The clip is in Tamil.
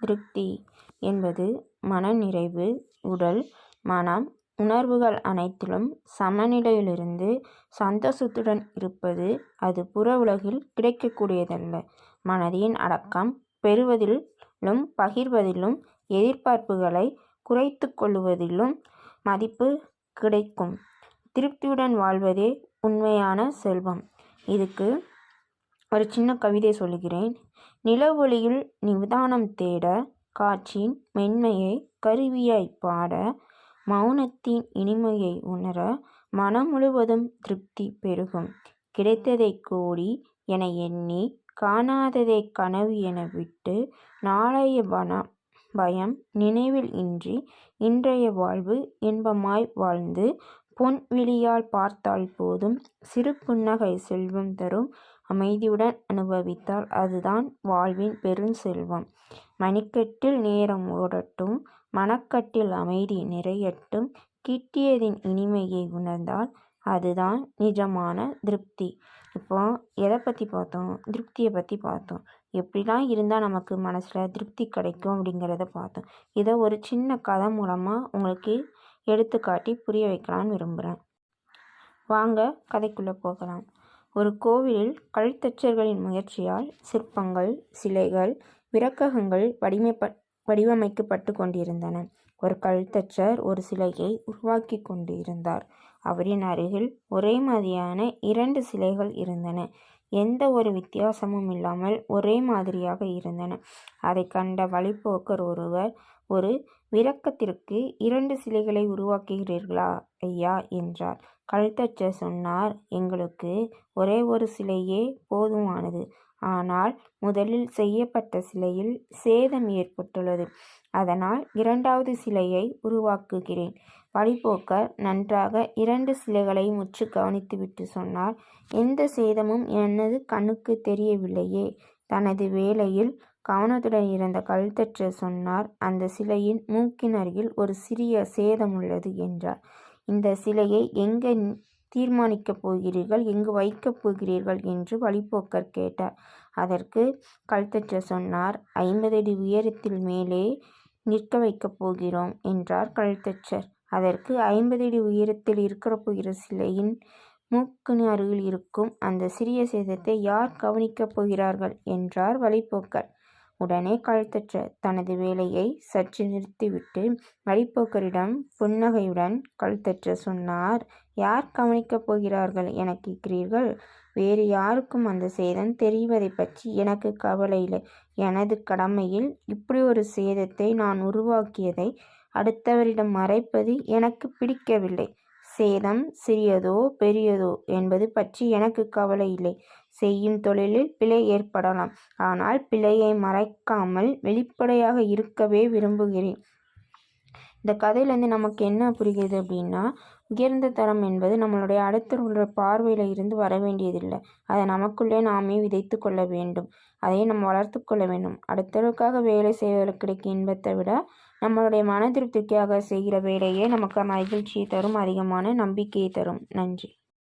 திருப்தி என்பது மனநிறைவு உடல் மனம் உணர்வுகள் அனைத்திலும் சமநிலையிலிருந்து சந்தோஷத்துடன் இருப்பது அது புற உலகில் கிடைக்கக்கூடியதல்ல. மனதின் அடக்கம் பெறுவதிலும் பகிர்வதிலும் எதிர்பார்ப்புகளை குறைத்து கொள்வதிலும் மதிப்பு கிடைக்கும். திருப்தியுடன் வாழ்வதே உண்மையான செல்வம். இதுக்கு ஒரு சின்ன கவிதை சொல்லுகிறேன். நிலவொளியில் நிதானம் தேட காற்றின் மென்மையை கருவியாய் பாட மௌனத்தின் இனிமையை உணர மனம் முழுவதும் திருப்தி பெருகும். கிடைத்ததை கோடி என எண்ணி காணாததை கனவு என விட்டு நாளைய பணம் பயம் நினைவில் இன்றி இன்றைய வாழ்வு இன்பமாய் வாழ்ந்து பொன் விழியால் பார்த்தால் போதும் சிறு புன்னகை செல்வம் தரும் அமைதியுடன் அனுபவித்தால் அதுதான் வாழ்வின் பெருஞ்செல்வம் மணிக்கட்டில் நேரம் ஓடட்டும் மனக்கட்டில் அமைதி நிறையட்டும் கிட்டியதின் இனிமையை உணர்ந்தால் அதுதான் நிஜமான திருப்தி. இப்போ எதை பற்றி பார்த்தோம்? திருப்தியை பற்றி பார்த்தோம். எப்படிலாம் இருந்தால் நமக்கு மனசில் திருப்தி கிடைக்கும் அப்படிங்கிறத பார்த்தோம். இதை ஒரு சின்ன கதை மூலமாக உங்களுக்கு எடுத்துக்காட்டி புரிய வைக்கலான்னு விரும்புகிறேன் வாங்க கதைக்குள்ளே போகலாம். ஒரு கோவிலில் கல்தச்சர்களின் முயற்சியால் சிற்பங்கள் சிலைகள் விரக்ககங்கள் வடிமைப்ப வடிவமைக்கப்பட்டு கொண்டிருந்தன. ஒரு கல்தச்சர் ஒரு சிலையை உருவாக்கி கொண்டிருந்தார். அவரின் அருகில் ஒரே மாதிரியான இரண்டு சிலைகள் இருந்தன. எந்த ஒரு வித்தியாசமும் இல்லாமல் ஒரே மாதிரியாக இருந்தன. அதை கண்ட வழிப்போக்கர் ஒருவர் ஒரு விரக்கத்திற்கு இரண்டு சிலைகளை உருவாக்குகிறீர்களா? ஐயா என்றார். கல்தச்சர் சொன்னார் எங்களுக்கு ஒரே ஒரு சிலையே போதுமானது. ஆனால் முதலில் செய்யப்பட்ட சிலையில் சேதம் ஏற்பட்டுள்ளது. அதனால் இரண்டாவது சிலையை உருவாக்குகிறேன். வழிபோக்கர் நன்றாக இரண்டு சிலைகளை முற்று கவனித்துவிட்டு சொன்னார் எந்த சேதமும் எனது கண்ணுக்கு தெரியவில்லையே. தனது வேலையில் கவனத்துடன் இருந்த கல்தற்றர் சொன்னார் அந்த சிலையின் மூக்கின் அருகில் ஒரு சிறிய சேதம் உள்ளது என்றார். இந்த சிலையை எங்கே தீர்மானிக்கப் போகிறீர்கள் எங்கு வைக்கப் போகிறீர்கள்? என்று வழிபோக்கர் கேட்டார். அதற்கு கல்தற்றர் சொன்னார் ஐம்பது அடி உயரத்தில் மேலே நிற்க வைக்கப் போகிறோம் என்றார் கல்தச்சர் அதற்கு ஐம்பது அடி உயரத்தில் இருக்கிற போகிற சிலையின் மூக்கின் அருகில் இருக்கும் அந்த சிறிய சேதத்தை யார் கவனிக்கப் போகிறார்கள்? என்றார் வழிப்போக்கர் உடனே கழுத்தற்ற தனது வேலையை சற்று நிறுத்திவிட்டு வழிப்போக்கரிடம் புன்னகையுடன் கழுத்தற்ற சொன்னார் யார் கவனிக்கப் போகிறார்கள் என கேட்கிறீர்கள்? வேறு யாருக்கும் அந்த சேதம் தெரிவதை பற்றி எனக்கு கவலை இல்லை. எனது கடமையில் இப்படி ஒரு சேதத்தை நான் உருவாக்கியதை அடுத்தவரிடம் மறைப்பது எனக்கு பிடிக்கவில்லை. சேதம் சிறியதோ பெரியதோ என்பது பற்றி எனக்கு கவலை இல்லை. செய்யும் தொழிலில் பிழை ஏற்படலாம். ஆனால் பிழையை மறைக்காமல் வெளிப்படையாக இருக்கவே விரும்புகிறேன். இந்த கதையிலேருந்து நமக்கு என்ன புரிகிறது அப்படின்னா உயர்ந்த தரம் என்பது நம்மளுடைய அடுத்தவர்களோட பார்வையில் இருந்து வர வேண்டியதில்லை. அதை நமக்குள்ளே நாமே விதைத்து கொள்ள வேண்டும். அதை நம்ம வளர்த்து கொள்ள வேண்டும். அடுத்தவருக்காக வேலை செய்வதற்கு கிடைக்கும் இன்பத்தை விட நம்மளுடைய மன திருப்திக்காக செய்கிற வேலையே நமக்கு மகிழ்ச்சியை தரும் அதிகமான நம்பிக்கையை தரும். நன்றி.